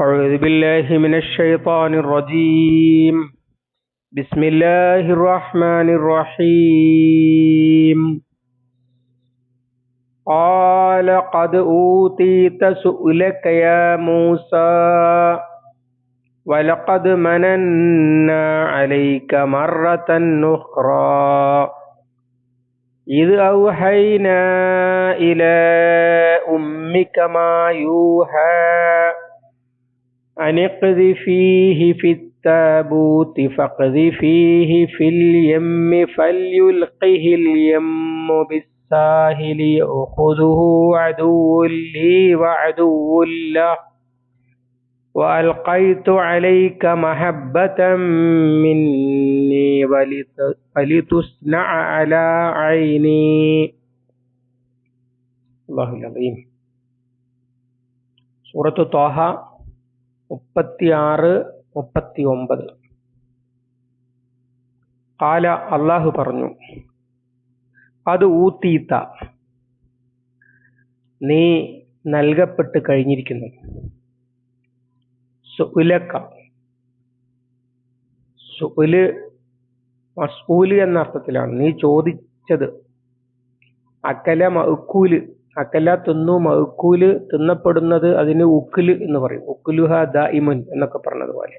أعوذ بالله من الشيطان الرجيم. بسم الله الرحمن الرحيم. قال قد أوتيت سؤلك يا موسى ولقد مننا عليك مرة أخرى. إذ أوحينا إلى أمك ما يوحى أن اقذفيه في التابوت فاقذفيه في اليم فليلقه اليم بالساهل يأخذه عدو لي وعدو له. وألقيت عليك محبة مني ولتصنع على عيني. الله العظيم. سورة طه മുപ്പത്തിയാറ് മുപ്പത്തി ഒമ്പത് കാല അള്ളാഹു പറഞ്ഞു അത് ഊത്തീത്ത. നീ നൽകപ്പെട്ട് കഴിഞ്ഞിരിക്കുന്നു. സുലക്ക. സുൽ മസ്ഊൽ എന്ന അർത്ഥത്തിലാണ് നീ ചോദിച്ചത് അക്കല മഅക്കൂൽ അക്കല തിന്നു മഅക്കൂൽ തിന്നപ്പെടുന്നത് അതിന് ഉക്കുൽ എന്ന് പറയും. ഉക്കുലുഹ ദായിമുൻ എന്നൊക്കെ പറഞ്ഞതുപോലെ.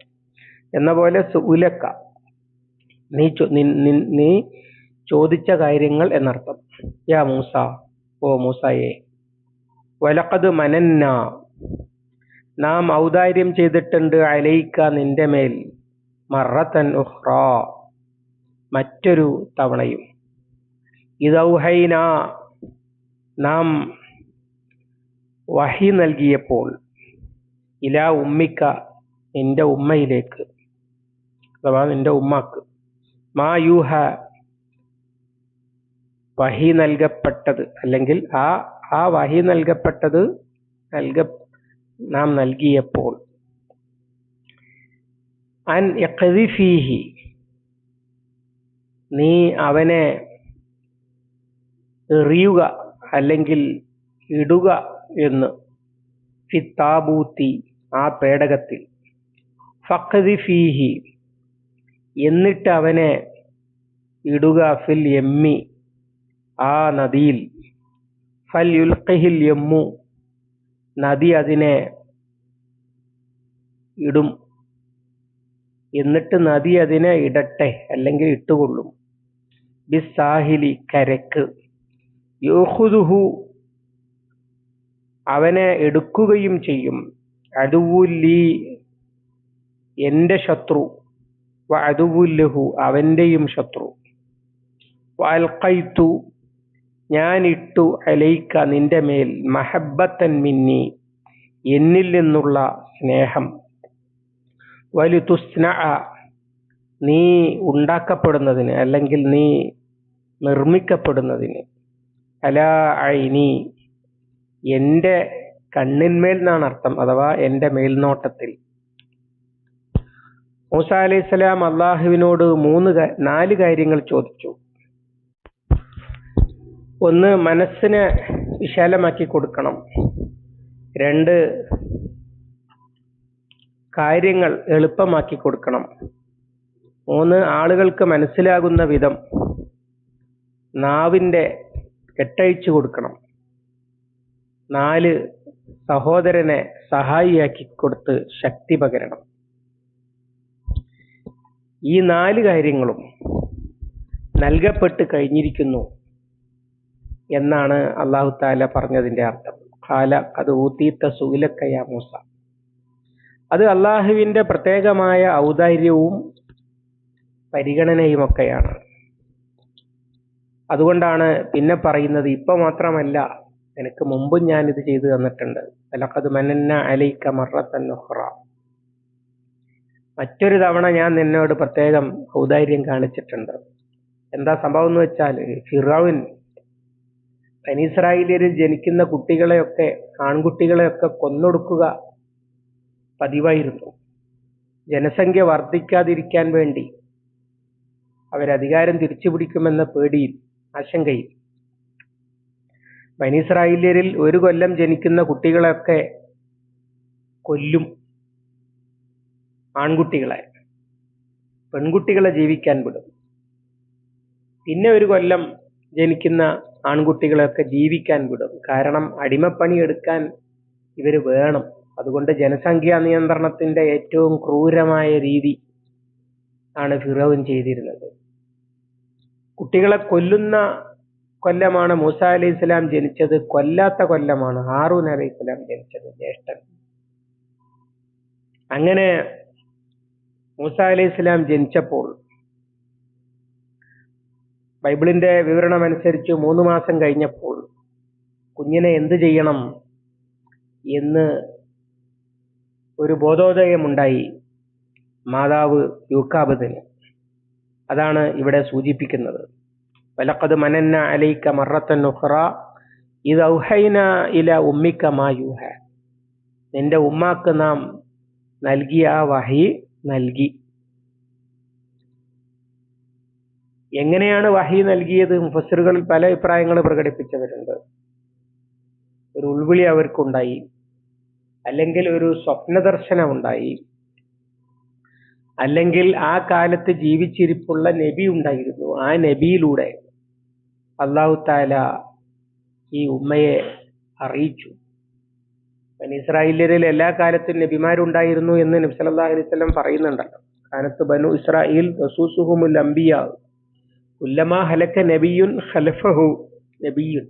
എന്ന പോലെ സുലക്ക നീ നീ ചോദിച്ച കാര്യങ്ങൾ എന്നർത്ഥം. യാ മൂസ ഓ മൂസയെ. വലക്കത് മനന്ന. നാം ഔദാര്യം ചെയ്തിട്ടുണ്ട് അലയിക്ക നിന്റെ മേൽ മറത്തൻ ഉഹ്റ മറ്റൊരു തവണയും. ഇതൗഹൈന നാം വഹി നൽകിയപ്പോൾ ഇലാ ഉമ്മിക്ക എന്റെ ഉമ്മയിലേക്ക് അഥവാ നിന്റെ ഉമ്മാക്ക് മാ യൂഹ വഹി നൽകപ്പെട്ടത് അല്ലെങ്കിൽ ആ ആ വഹി നൽകപ്പെട്ടത് നൽക നാം നൽകിയപ്പോൾ അൻ ഇഖ്ദിഫീഹി നീ അവനെ എറിയുക അല്ലെങ്കിൽ ഇടുക എന്ന് ഫിത്താബൂത്തി ആ പേടകത്തിൽ. ഫഖദിഫീഹി എന്നിട്ട് അവനെ ഇടുക ഫിൽ എമ്മി ആ നദിയിൽ. ഫൽ യുൽഖിഹിൽ എമ്മു നദി അതിനെ ഇടും. എന്നിട്ട് നദി അതിനെ ഇടട്ടെ അല്ലെങ്കിൽ ഇട്ടുകൊള്ളും. ബിസാഹിലി കരക്ക്. യൂഹുദുഹു അവനെ എടുക്കുകയും ചെയ്യും. അതുവുല്ലി എന്റെ ശത്രു. വ അടുവുല്ലഹു അവന്റെയും ശത്രു. വൽക്കൈത്തു ഞാൻ ഇട്ടു അലൈക്ക നിന്റെ മേൽ മഹബത്തൻ മിന്നി എന്നിൽ നിന്നുള്ള സ്നേഹം. വലിതുസ്ന നീ ഉണ്ടാക്കപ്പെടുന്നതിന് അല്ലെങ്കിൽ നീ നിർമ്മിക്കപ്പെടുന്നതിന്. അല ഐനി. എന്റെ കണ്ണിന്മേൽ എന്നാണ് അർത്ഥം? അഥവാ എന്റെ മേൽനോട്ടത്തിൽ. മൂസ അലൈഹി സ്വലാം അള്ളാഹുവിനോട് മൂന്ന് നാല് കാര്യങ്ങൾ ചോദിച്ചു. ഒന്ന് മനസ്സിനെ വിശാലമാക്കി കൊടുക്കണം. രണ്ട് കാര്യങ്ങൾ എളുപ്പമാക്കി കൊടുക്കണം. മൂന്ന് ആളുകൾക്ക് മനസ്സിലാകുന്ന വിധം നാവിന്റെ കെട്ടഴിച്ചു കൊടുക്കണം. നാല് സഹോദരനെ സഹായിയാക്കി കൊടുത്ത് ശക്തി പകരണം. ഈ നാല് കാര്യങ്ങളും നൽകപ്പെട്ട് കഴിഞ്ഞിരിക്കുന്നു എന്നാണ് അള്ളാഹു താല പറഞ്ഞതിന്റെ അർത്ഥം. ഖാല അത് ഊത്തീത്ത സൂലക്കയ മൂസ. അത് അള്ളാഹുവിന്റെ പ്രത്യേകമായ ഔദാര്യവും പരിഗണനയുമൊക്കെയാണ്. അതുകൊണ്ടാണ് പിന്നെ പറയുന്നത് ഇപ്പൊ മാത്രമല്ല എനിക്ക് മുമ്പും ഞാൻ ഇത് ചെയ്തു തന്നിട്ടുണ്ട്. അലക്കത് മനന്ന അലൈക്ക മറത്തൻ ഉഹ്റ മറ്റൊരു തവണ ഞാൻ നിന്നോട് പ്രത്യേകം ഔദാര്യം കാണിച്ചിട്ടുണ്ട്. എന്താ സംഭവം എന്ന് വെച്ചാൽ ഫിറാവിൻ ബനീസ്രായേലിയരിൽ ജനിക്കുന്ന കുട്ടികളെയൊക്കെ ആൺകുട്ടികളെയൊക്കെ കൊന്നൊടുക്കുക പതിവായിരുന്നു. ജനസംഖ്യ വർദ്ധിക്കാതിരിക്കാൻ വേണ്ടി അവരധികാരം തിരിച്ചു പിടിക്കുമെന്ന പേടിയിൽ ആശങ്കയിൽ. ബനീസ്രായേലിയരിൽ ഒരു കൊല്ലം ജനിക്കുന്ന കുട്ടികളൊക്കെ കൊല്ലും ആൺകുട്ടികളെ. പെൺകുട്ടികളെ ജീവിക്കാൻ വിടും. പിന്നെ ഒരു കൊല്ലം ജനിക്കുന്ന ആൺകുട്ടികളെയൊക്കെ ജീവിക്കാൻ വിടും. കാരണം അടിമപ്പണി എടുക്കാൻ ഇവർ വേണം. അതുകൊണ്ട് ജനസംഖ്യാ നിയന്ത്രണത്തിന്റെ ഏറ്റവും ക്രൂരമായ രീതി ആണ് ഫിറോവും ചെയ്തിരുന്നത്. കുട്ടികളെ കൊല്ലുന്ന കൊല്ലമാണ് മൂസ അലി ഇസ്ലാം ജനിച്ചത്. കൊല്ലാത്ത കൊല്ലമാണ്. ഹാറൂൻ അലൈഹി ഇസ്ലാം ജനിച്ചത് ജ്യേഷ്ഠൻ. അങ്ങനെ മൂസ അലി ഇസ്ലാം ജനിച്ചപ്പോൾ ബൈബിളിന്റെ വിവരണം അനുസരിച്ച് മൂന്ന് മാസം കഴിഞ്ഞപ്പോൾ കുഞ്ഞിനെ എന്ത് ചെയ്യണം എന്ന് ഒരു ബോധോദയമുണ്ടായി. മാതാവ് യൂക്കാബദിന് അതാണ് ഇവിടെ സൂചിപ്പിക്കുന്നത്. വലക്കത് മനന്ന അലൈക്ക മറത്തൻ ഇത് ഔഹൈന ഇല ഉമ്മിക്ക മായൂഹ നിന്റെ ഉമ്മാക്ക് നാം നൽകിയ ആ വഹി നൽകി. എങ്ങനെയാണ് വഹി നൽകിയത്? മുഫസറുകളിൽ പല അഭിപ്രായങ്ങൾ പ്രകടിപ്പിച്ചവരുണ്ട്. ഒരു ഉൾവിളി അവർക്കുണ്ടായി. അല്ലെങ്കിൽ ഒരു സ്വപ്നദർശനം ഉണ്ടായി അല്ലെങ്കിൽ ആ കാലത്ത് ജീവിച്ചിരിപ്പുള്ള നബി ഉണ്ടായിരുന്നു. ആ നബിയിലൂടെ അള്ളാഹു താല ഈ ഉമ്മയെ അറിയിച്ചു. ഇസ്രായേലിൽ എല്ലാ കാലത്തും നബിമാരുണ്ടായിരുന്നു എന്ന് നബി അലൈഹി വസല്ലം പറയുന്നുണ്ടല്ലോ. കാലത്ത് ബനു ഇസ്രായേൽ റസൂസുഹുമുൽ അംബിയ ഉല്ലമ ഹലക്ക നബിയുൻ ഖലഫഹു നബിയുൻ.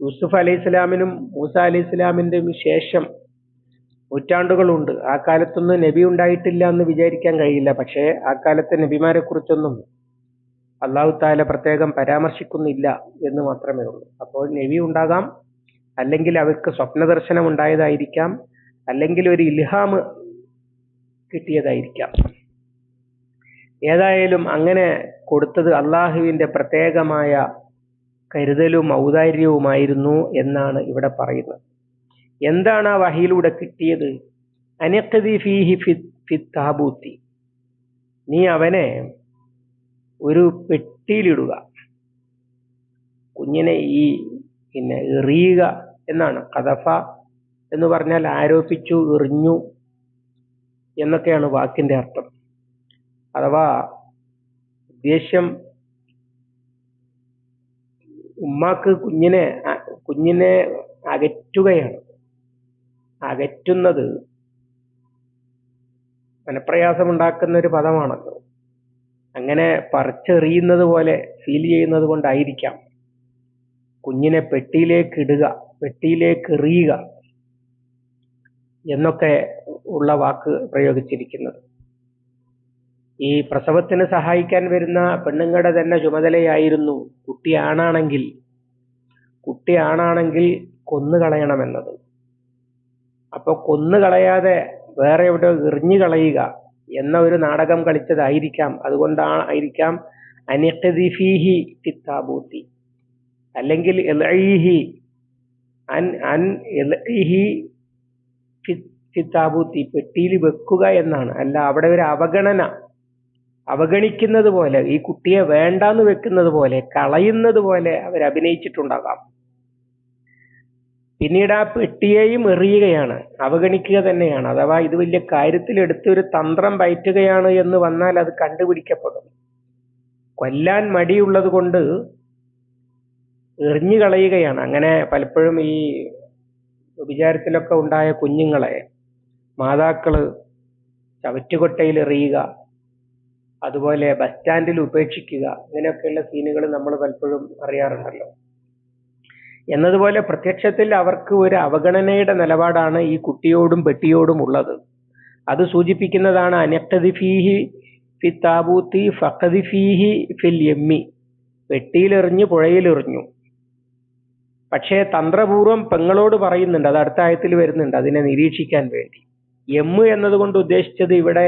യൂസുഫ് അലൈഹി സ്വലാമിനും മൂസ അലൈഹി സ്വലാമിന്റെയും ശേഷം നൂറ്റാണ്ടുകളുണ്ട്. ആ കാലത്തൊന്നും നബി ഉണ്ടായിട്ടില്ല എന്ന് വിചാരിക്കാൻ കഴിയില്ല. പക്ഷേ ആ കാലത്തെ നബിമാരെ കുറിച്ചൊന്നും അള്ളാഹു താല പ്രത്യേകം പരാമർശിക്കുന്നില്ല എന്ന് മാത്രമേ ഉള്ളൂ. അപ്പോൾ നബി ഉണ്ടാകാം അല്ലെങ്കിൽ അവർക്ക് സ്വപ്നദർശനം ഉണ്ടായതായിരിക്കാം അല്ലെങ്കിൽ ഒരു ഇൽഹാമ് കിട്ടിയതായിരിക്കാം. ഏതായാലും അങ്ങനെ കൊടുത്തത് അള്ളാഹുവിന്റെ പ്രത്യേകമായ കരുതലും ഔദാര്യവുമായിരുന്നു എന്നാണ് ഇവിടെ പറയുന്നത്. എന്താണ് ആ വഹിയിലൂടെ കിട്ടിയത്? അനക്കതി ഫീഹി നീ അവനെ ഒരു പെട്ടിയിലിടുക. കുഞ്ഞിനെ ഈ പിന്നെ എറിയുക എന്നാണ്. കഥഫ എന്ന് പറഞ്ഞാൽ ആരോപിച്ചു എറിഞ്ഞു എന്നൊക്കെയാണ് വാക്കിന്റെ അർത്ഥം. അഥവാ ഉദ്ദേശ്യം ഉമ്മാക്ക് കുഞ്ഞിനെ കുഞ്ഞിനെ അകറ്റുകയാണ്. അകറ്റുന്നത് മനപ്രയാസമുണ്ടാക്കുന്ന ഒരു പദമാണല്ലോ അങ്ങനെ പറിച്ചെറിയുന്നത് പോലെ ഫീൽ ചെയ്യുന്നത് കൊണ്ടായിരിക്കാം കുഞ്ഞിനെ പെട്ടിയിലേക്ക് ഇടുക പെട്ടിയിലേക്ക് എറിയുക എന്നൊക്കെ ഉള്ള വാക്ക് പ്രയോഗിച്ചിരിക്കുന്നത്. ഈ പ്രസവത്തിന് സഹായിക്കാൻ വരുന്ന പെണ്ണുങ്ങളുടെ തന്നെ ചുമതലയായിരുന്നു കുട്ടി ആണാണെങ്കിൽ കുട്ടി ആണാണെങ്കിൽ കൊന്നുകളയണമെന്നത്. അപ്പൊ കൊന്നുകളയാതെ വേറെ എവിടെ എറിഞ്ഞു കളയുക എന്ന ഒരു നാടകം കളിച്ചതായിരിക്കാം. അതുകൊണ്ടാണ് ആയിരിക്കാം അനിഖദിഫീഹി ഫിത്താബൂത്തി അല്ലെങ്കിൽ എൽഹി അൻ അൻ എൽഹി ഫിത്താബൂത്തി പെട്ടിയിൽ വെക്കുക എന്നാണ്. അല്ല അവിടെ ഒരു അവഗണന. അവഗണിക്കുന്നത് പോലെ ഈ കുട്ടിയെ വേണ്ടാന്ന് വെക്കുന്നത് പോലെ കളയുന്നത് പോലെ അവർ അഭിനയിച്ചിട്ടുണ്ടാകാം പിന്നീട് ആ പെട്ടിയെയും എറിയുകയാണ് അവഗണിക്കുക തന്നെയാണ്. അഥവാ ഇത് വലിയ കാര്യത്തിൽ എടുത്തൊരു തന്ത്രം പയറ്റുകയാണ് എന്ന് വന്നാൽ അത് കണ്ടുപിടിക്കപ്പെടും. കൊല്ലാൻ മടിയുള്ളത് കൊണ്ട് എറിഞ്ഞു കളയുകയാണ്. അങ്ങനെ പലപ്പോഴും ഈ വിചാരത്തിലൊക്കെ ഉണ്ടായ കുഞ്ഞുങ്ങളെ മാതാക്കൾ ചവറ്റുകൊട്ടയിൽ എറിയുക അതുപോലെ ബസ് സ്റ്റാൻഡിൽ ഉപേക്ഷിക്കുക ഇങ്ങനെയൊക്കെയുള്ള സീനുകൾ നമ്മൾ പലപ്പോഴും അറിയാറുണ്ടല്ലോ. എന്നതുപോലെ പ്രത്യക്ഷത്തിൽ അവർക്ക് ഒരു അവഗണനയുടെ നിലപാടാണ് ഈ കുട്ടിയോടും പെട്ടിയോടും ഉള്ളത്. അത് സൂചിപ്പിക്കുന്നതാണ് അനക്തദിഫീഹി ഫി താബൂത്തി ഫഖദിഫീഹി ഫിൽ യമ്മി. പെട്ടിയിലെറിഞ്ഞു പുഴയിലെറിഞ്ഞു. പക്ഷേ തന്ത്രപൂർവം പെങ്ങളോട് പറയുന്നുണ്ട് അത് അടുത്ത ആയത്തിൽ വരുന്നുണ്ട് അതിനെ നിരീക്ഷിക്കാൻ വേണ്ടി. എമ്മ് എന്നതുകൊണ്ട് ഉദ്ദേശിച്ചത് ഇവിടെ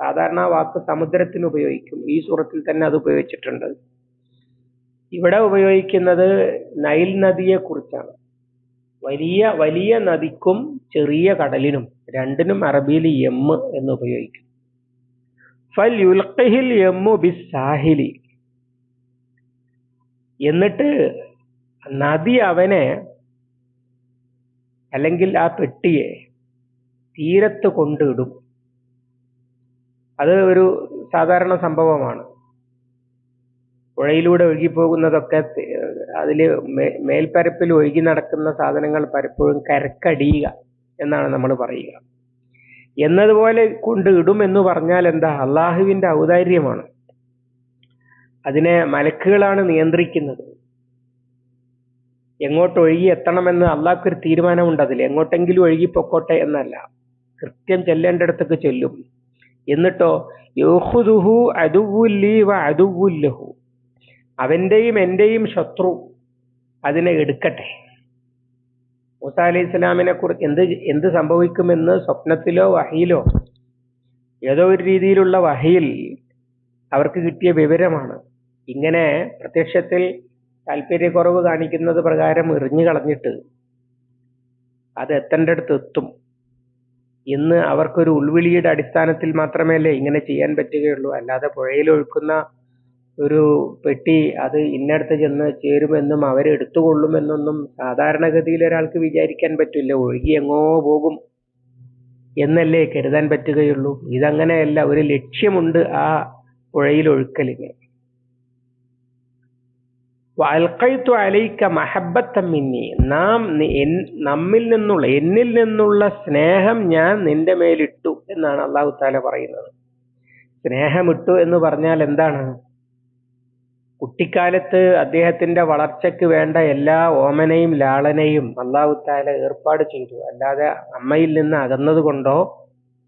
സാധാരണ വാക്ക് സമുദ്രത്തിന് ഉപയോഗിക്കും. ഈ സൂറത്തിൽ തന്നെ അത് ഉപയോഗിച്ചിട്ടുണ്ട്. ഇവിടെ ഉപയോഗിക്കുന്നത് നൈൽ നദിയെ കുറിച്ചാണ് വലിയ വലിയ നദിക്കും ചെറിയ കടലിനും രണ്ടിനും അറബിയിൽ എം എന്ന് ഉപയോഗിക്കും ഫൽ യുൽഖിഹിൽ എമ്മു ബിസ് സാഹിലി എന്നിട്ട് നദി അവനെ അല്ലെങ്കിൽ ആ പെട്ടിയെ തീരത്ത് കൊണ്ടിടും. അത് ഒരു സാധാരണ സംഭവമാണ്. പുഴയിലൂടെ ഒഴുകിപ്പോകുന്നതൊക്കെ അതിൽ മേൽപ്പരപ്പിൽ ഒഴുകി നടക്കുന്ന സാധനങ്ങൾ പലപ്പോഴും കരക്കടിയുക എന്നാണ് നമ്മൾ പറയുക. എന്നതുപോലെ കൊണ്ട് ഇടും എന്ന് പറഞ്ഞാൽ എന്താ? അള്ളാഹുവിന്റെ ഔദാര്യമാണ്. അതിനെ മലക്കുകളാണ് നിയന്ത്രിക്കുന്നത്. എങ്ങോട്ട് ഒഴുകി എത്തണമെന്ന് അള്ളാഹ്ക്കൊരു തീരുമാനമുണ്ട് അതിൽ എങ്ങോട്ടെങ്കിലും ഒഴുകി പൊക്കോട്ടെ എന്നല്ല. കൃത്യം ചെല്ലേണ്ടടത്തൊക്കെ ചെല്ലും. എന്നിട്ടോ യോഹുദുഹു അതുവുല്ലി വ അതുവുല്ലഹു അവന്റെയും എന്റെയും ശത്രു അതിനെ എടുക്കട്ടെ. മൂസ അലൈഹി ഇസ്ലാമിനെ കുറിച്ച് എന്ത് എന്ത് സംഭവിക്കുമെന്ന് സ്വപ്നത്തിലോ വഹയിലോ ഏതോ ഒരു രീതിയിലുള്ള വഹയിൽ അവർക്ക് കിട്ടിയ വിവരമാണ്. ഇങ്ങനെ പ്രത്യക്ഷത്തിൽ താല്പര്യക്കുറവ് കാണിക്കുന്നത് പ്രകാരം എറിഞ്ഞു കളഞ്ഞിട്ട് അത് എത്തേണ്ട അടുത്ത് എത്തും. ഇന്ന് അവർക്കൊരു ഉൾവിളിയുടെ അടിസ്ഥാനത്തിൽ മാത്രമല്ലേ ഇങ്ങനെ ചെയ്യാൻ പറ്റുകയുള്ളൂ. അല്ലാതെ പുഴയിൽ ഒഴുക്കുന്ന ഒരു പെട്ടി അത് ഇന്നടുത്ത് ചെന്ന് ചേരുമെന്നും അവരെടുത്തുകൊള്ളുമെന്നൊന്നും സാധാരണഗതിയിൽ ഒരാൾക്ക് വിചാരിക്കാൻ പറ്റില്ല. ഒഴുകി എങ്ങോ പോകും എന്നല്ലേ കരുതാൻ പറ്റുകയുള്ളൂ. ഇതങ്ങനെയല്ല ഒരു ലക്ഷ്യമുണ്ട് ആ പുഴയിൽ ഒഴുക്കലിന്. വൽക്കൈത്തു അലൈക്ക മഹബത്തം മിന്നി. നാം നമ്മിൽ നിന്നുള്ള എന്നിൽ നിന്നുള്ള സ്നേഹം ഞാൻ നിന്റെ മേലിട്ടു എന്നാണ് അള്ളാഹു താല പറയുന്നത്. സ്നേഹമിട്ടു എന്ന് പറഞ്ഞാൽ എന്താണ്? കുട്ടിക്കാലത്ത് അദ്ദേഹത്തിന്റെ വളർച്ചയ്ക്ക് വേണ്ട എല്ലാ ഓമനയും ലാളനയും അള്ളാഹു താല ഏർപ്പാട് ചെയ്തു. അല്ലാതെ അമ്മയിൽ നിന്ന് അകന്നത് കൊണ്ടോ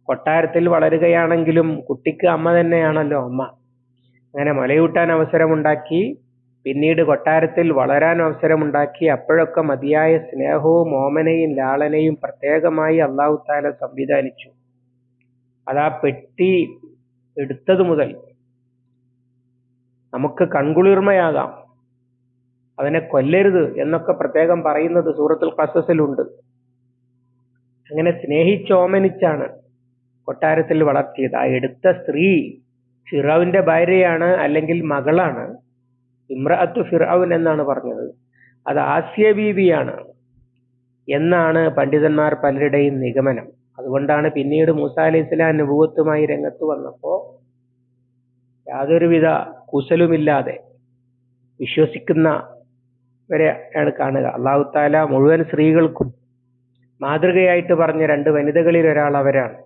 കൊട്ടാരത്തിൽ വളരുകയാണെങ്കിലും കുട്ടിക്ക് അമ്മ തന്നെയാണല്ലോ അമ്മ. അങ്ങനെ മലയൂട്ടാൻ അവസരമുണ്ടാക്കി പിന്നീട് കൊട്ടാരത്തിൽ വളരാൻ അവസരമുണ്ടാക്കി അപ്പോഴൊക്കെ മതിയായ സ്നേഹവും ഓമനയും ലാളനയും പ്രത്യേകമായി അള്ളാഹു താല സംവിധാനിച്ചു. അതാ പെട്ടി എടുത്തത് മുതൽ നമുക്ക് കൺകുളിർമയാകാം. അവനെ കൊല്ലരുത് എന്നൊക്കെ പ്രത്യേകം പറയുന്നത് സൂറത്തുൽ കസസിലുണ്ട് അങ്ങനെ സ്നേഹിച്ചോമനിച്ചാണ് കൊട്ടാരത്തിൽ വളർത്തിയത്. ആ എടുത്ത സ്ത്രീ ഫിറാവിന്റെ ഭാര്യയാണ് അല്ലെങ്കിൽ മകളാണ്. ഇമ്രഅത്തു ഫിറാവുൻ എന്നാണ് പറഞ്ഞത്. അത് ആസ്യ ബീവിയാണ് എന്നാണ് പണ്ഡിതന്മാർ പലരുടെയും നിഗമനം. അതുകൊണ്ടാണ് പിന്നീട് മൂസ അലൈഹി സ്വലാം അനുഭവത്തുമായി രംഗത്ത് വന്നപ്പോ യാതൊരുവിധ കുശലുമില്ലാതെ വിശ്വസിക്കുന്ന വരെയാണ് കാണുക. അള്ളാഹു താല മുഴുവൻ സ്ത്രീകൾക്കും മാതൃകയായിട്ട് പറഞ്ഞ രണ്ട് വനിതകളിൽ ഒരാൾ അവരാണ്.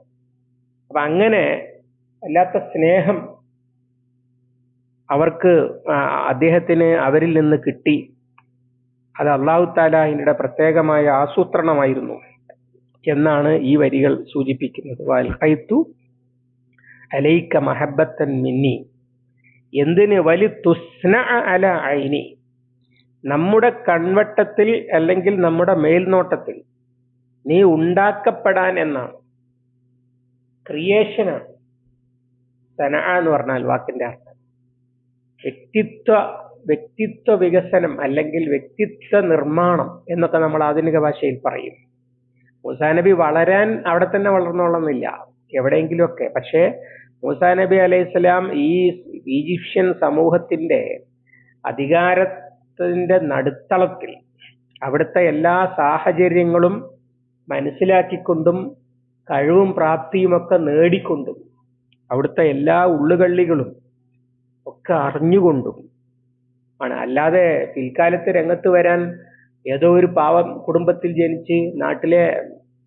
അപ്പൊ അങ്ങനെ വല്ലാത്ത സ്നേഹം അവർക്ക് അദ്ദേഹത്തിന് അവരിൽ നിന്ന് കിട്ടി. അത് അള്ളാഹു താലാഹിന്റെ പ്രത്യേകമായ ആസൂത്രണമായിരുന്നു എന്നാണ് ഈ വരികൾ സൂചിപ്പിക്കുന്നത്. വൽഹൈത്തു അലൈക്ക മഹബത്തൻ മിന്നി. എന്തിന്? വലി തുസ്ന അല ഐനി നമ്മുടെ കൺവട്ടത്തിൽ അല്ലെങ്കിൽ നമ്മുടെ മേൽനോട്ടത്തിൽ നീ ഉണ്ടാക്കപ്പെടാൻ എന്നാണ്. ക്രിയേഷനാണ് സന എന്ന് പറഞ്ഞാൽ വാക്കിന്റെ അർത്ഥം. വ്യക്തിത്വ വ്യക്തിത്വ വികസനം അല്ലെങ്കിൽ വ്യക്തിത്വ നിർമ്മാണം എന്നൊക്കെ നമ്മൾ ആധുനിക ഭാഷയിൽ പറയും. മുസാനബി വളരാൻ അവിടെ തന്നെ വളർന്നോളന്നില്ല. എവിടെയെങ്കിലുമൊക്കെ. പക്ഷേ മൂസാ നബി അലൈഹിസ്സലാം ഈ ഈജിപ്ഷ്യൻ സമൂഹത്തിന്റെ അധികാരത്തിന്റെ നടുത്തളത്തിൽ അവിടുത്തെ എല്ലാ സാഹചര്യങ്ങളും മനസ്സിലാക്കിക്കൊണ്ടും കഴിവും പ്രാപ്തിയുമൊക്കെ നേടിക്കൊണ്ടും അവിടുത്തെ എല്ലാ ഉള്ളുകള്ളികളും ഒക്കെ അറിഞ്ഞുകൊണ്ടും ആണ്. അല്ലാതെ പിൽക്കാലത്ത് രംഗത്ത് വരാൻ ഏതോ ഒരു പാവം കുടുംബത്തിൽ ജനിച്ച് നാട്ടിലെ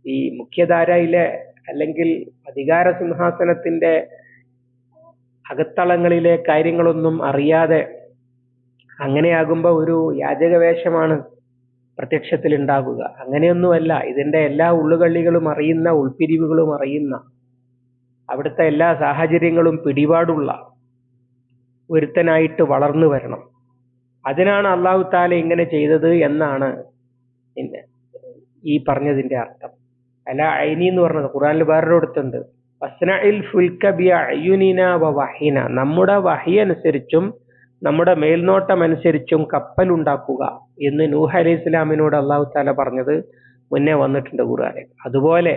ഈ മുഖ്യധാരയിലെ അല്ലെങ്കിൽ അധികാര സിംഹാസനത്തിന്റെ അകത്തളങ്ങളിലെ കാര്യങ്ങളൊന്നും അറിയാതെ അങ്ങനെയാകുമ്പോൾ ഒരു യാചകവേഷമാണ് പ്രത്യക്ഷത്തിൽ ഉണ്ടാകുക അങ്ങനെയൊന്നുമല്ല ഇതിന്റെ എല്ലാ ഉള്ളുകള്ളികളും അറിയുന്ന ഉൾപിരിവുകളും അറിയുന്ന അവിടുത്തെ എല്ലാ സാഹചര്യങ്ങളും പിടിപാടുള്ള ഒരുത്തനായിട്ട് വളർന്നു വരണം. അതിനാണ് അള്ളാഹു താല ഇങ്ങനെ ചെയ്തത് എന്നാണ് ഈ പറഞ്ഞതിന്റെ അർത്ഥം. അല്ല ഐനി എന്ന് പറഞ്ഞത് ഖുറാനിൽ വേറൊരിടത്തുണ്ട് വസ്നഇൽ ഫുൽക വവഹിന നമ്മുടെ വഹി അനുസരിച്ചും നമ്മുടെ മേൽനോട്ടം അനുസരിച്ചും കപ്പൽ ഉണ്ടാക്കുക എന്ന് നൂഹ് അലൈഹി ഇസ്ലാമിനോട് അള്ളാഹു താല പറഞ്ഞത് മുന്നേ വന്നിട്ടുണ്ട് ഖുർആനിൽ. അതുപോലെ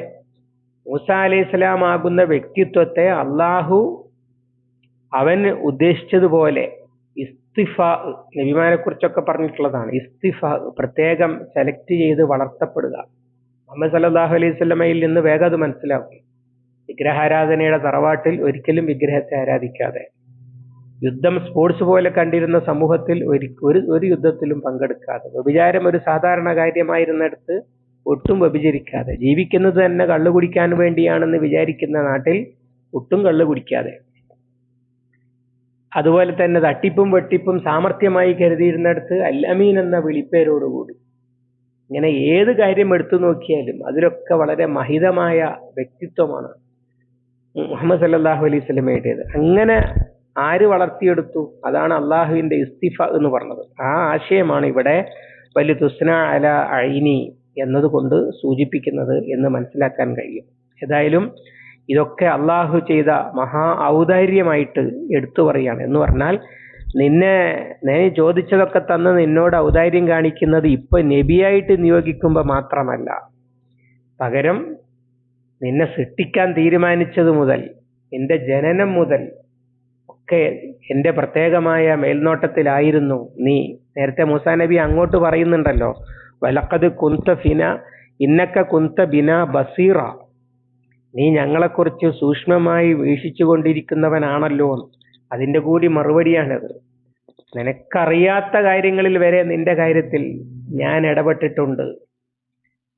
മൂസ അലൈഹി ഇസ്ലാം ആകുന്ന വ്യക്തിത്വത്തെ അള്ളാഹു അവൻ ഉദ്ദേശിച്ചതുപോലെ ഇസ്തിഫ നബിമാരെ കുറിച്ചൊക്കെ പറഞ്ഞിട്ടുള്ളതാണ്. ഇസ്തിഫ പ്രത്യേകം സെലക്ട് ചെയ്ത് വളർത്തപ്പെടുക. മുഹമ്മദ് സല്ലാഹു അലൈഹി സ്വലമയിൽ നിന്ന് വേഗം അത് മനസ്സിലാക്കും. വിഗ്രഹാരാധനയുടെ തറവാട്ടിൽ ഒരിക്കലും വിഗ്രഹത്തെ ആരാധിക്കാതെ. യുദ്ധം സ്പോർട്സ് പോലെ കണ്ടിരുന്ന സമൂഹത്തിൽ ഒരു ഒരു ഒരു യുദ്ധത്തിലും പങ്കെടുക്കാതെ. വ്യഭിചാരം ഒരു സാധാരണ കാര്യമായിരുന്നിടത്ത് ഒട്ടും വ്യഭിചരിക്കാതെ. ജീവിക്കുന്നത് തന്നെ കള്ളു കുടിക്കാൻ വേണ്ടിയാണെന്ന് വിചാരിക്കുന്ന നാട്ടിൽ ഒട്ടും കള്ളു കുടിക്കാതെ. അതുപോലെ തന്നെ തട്ടിപ്പും വെട്ടിപ്പും സാമർഥ്യമായി കരുതിയിരുന്നിടത്ത് അല്ലമീൻ എന്ന വിളിപ്പേരോടുകൂടി. ഇങ്ങനെ ഏത് കാര്യം എടുത്തു നോക്കിയാലും അതിലൊക്കെ വളരെ മഹിതമായ വ്യക്തിത്വമാണ് മുഹമ്മദ് സല്ലാഹു അലൈഹി സ്വലമയുടേത് അങ്ങനെ ആര് വളർത്തിയെടുത്തു? അതാണ് അള്ളാഹുവിന്റെ ഇസ്തിഫ എന്ന് പറഞ്ഞത്. ആ ആശയമാണ് ഇവിടെ വലിയ തുസ്ന അല അയിനി എന്നതുകൊണ്ട് സൂചിപ്പിക്കുന്നത് എന്ന് മനസ്സിലാക്കാൻ കഴിയും. ഏതായാലും ഇതൊക്കെ അള്ളാഹു ചെയ്ത മഹാ ഔദാര്യമായിട്ട് എടുത്തു പറയാണ് എന്ന് പറഞ്ഞാൽ നിന്നെ നീ ചോദിച്ചതൊക്കെ തന്ന് നിന്നോട് ഔദാര്യം കാണിക്കുന്നത് ഇപ്പൊ നബിയായിട്ട് നിയോഗിക്കുമ്പോൾ മാത്രമല്ല. പകരം നിന്നെ സൃഷ്ടിക്കാൻ തീരുമാനിച്ചത് മുതൽ നിന്റെ ജനനം മുതൽ ഒക്കെ എന്റെ പ്രത്യേകമായ മേൽനോട്ടത്തിലായിരുന്നു നീ. നേരത്തെ മൂസാ നബി അങ്ങോട്ട് പറയുന്നുണ്ടല്ലോ വലക്കത് കുന്ത ഫിന ഇന്നക്ക കുന്ത ബിന ബസീറ. നീ ഞങ്ങളെക്കുറിച്ച് സൂക്ഷ്മമായി വീക്ഷിച്ചു കൊണ്ടിരിക്കുന്നവനാണല്ലോ അതിന്റെ കൂടി മറുപടിയാണത്. നിനക്കറിയാത്ത കാര്യങ്ങളിൽ വരെ നിന്റെ കാര്യത്തിൽ ഞാൻ ഇടപെട്ടിട്ടുണ്ട്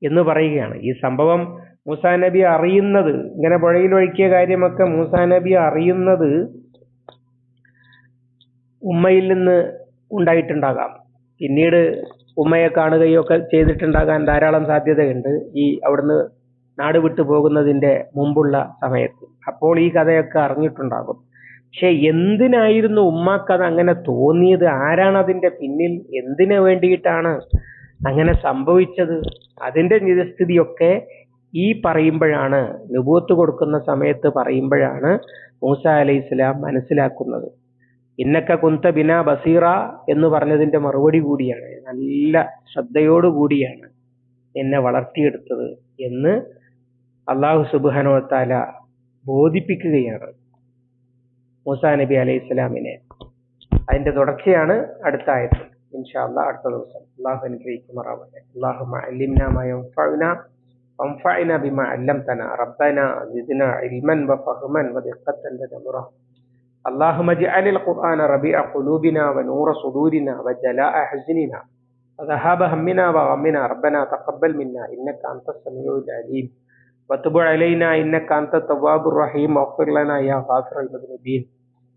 എന്ന് പറയുകയാണ്. ഈ സംഭവം മൂസാ നബി അറിയുന്നത് ഇങ്ങനെ പുഴയിൽ ഒഴുക്കിയ കാര്യമൊക്കെ മൂസാ നബി അറിയുന്നത് ഉമ്മയിൽ നിന്ന് ഉണ്ടായിട്ടുണ്ടാകാം. പിന്നീട് ഉമ്മയെ കാണുകയോ ഒക്കെ ചെയ്തിട്ടുണ്ടാകാൻ ധാരാളം സാധ്യതയുണ്ട് ഈ അവിടുന്ന് നാട് വിട്ടു പോകുന്നതിന്റെ മുമ്പുള്ള സമയത്ത്. അപ്പോൾ ഈ കഥയൊക്കെ അറിഞ്ഞിട്ടുണ്ടാകും. പക്ഷെ എന്തിനായിരുന്നു ഉമ്മാക്ക് അത് അങ്ങനെ തോന്നിയത്? ആരാണ് അതിന്റെ പിന്നിൽ? എന്തിനു വേണ്ടിയിട്ടാണ് അങ്ങനെ സംഭവിച്ചത്? അതിന്റെ നിജസ്ഥിതിയൊക്കെ ഈ പറയുമ്പോഴാണ് നുബൂത്ത് കൊടുക്കുന്ന സമയത്ത് പറയുമ്പോഴാണ് മൂസ അലൈഹി ഇസ്ലാം മനസ്സിലാക്കുന്നത്. ഇന്നക്ക കുന്ത ബിന ബസീറ എന്ന് പറഞ്ഞതിന്റെ മറുപടി കൂടിയാണ്. നല്ല ശ്രദ്ധയോടു കൂടിയാണ് എന്നെ വളർത്തിയെടുത്തത് എന്ന് അള്ളാഹു സുബാനോ താല ബോധിപ്പിക്കുകയാണ്. മൂസാ നബി അലൈഹി ഇസ്ലാമിനെ അതിന്റെ തുടർച്ചയാണ് അടുത്ത ആയത് ഇൻഷാ അള്ളാഹ് അടുത്ത ദിവസം അള്ളാഹു അനുഗ്രഹിക്കുമാറാവട്ടെ അള്ളാഹു അല്ലിംന وانفعنا بما علمتنا ربنا زدنا علما وفهما ودقة لدمرا اللهم اجعل القرآن ربيع قلوبنا ونور صدورنا وجلاء حزننا وذهاب همنا وغمنا ربنا تقبل منا إنك أنت السميع العليم وتب علينا إنك أنت التواب الرحيم واغفر لنا يا غافر المذنبين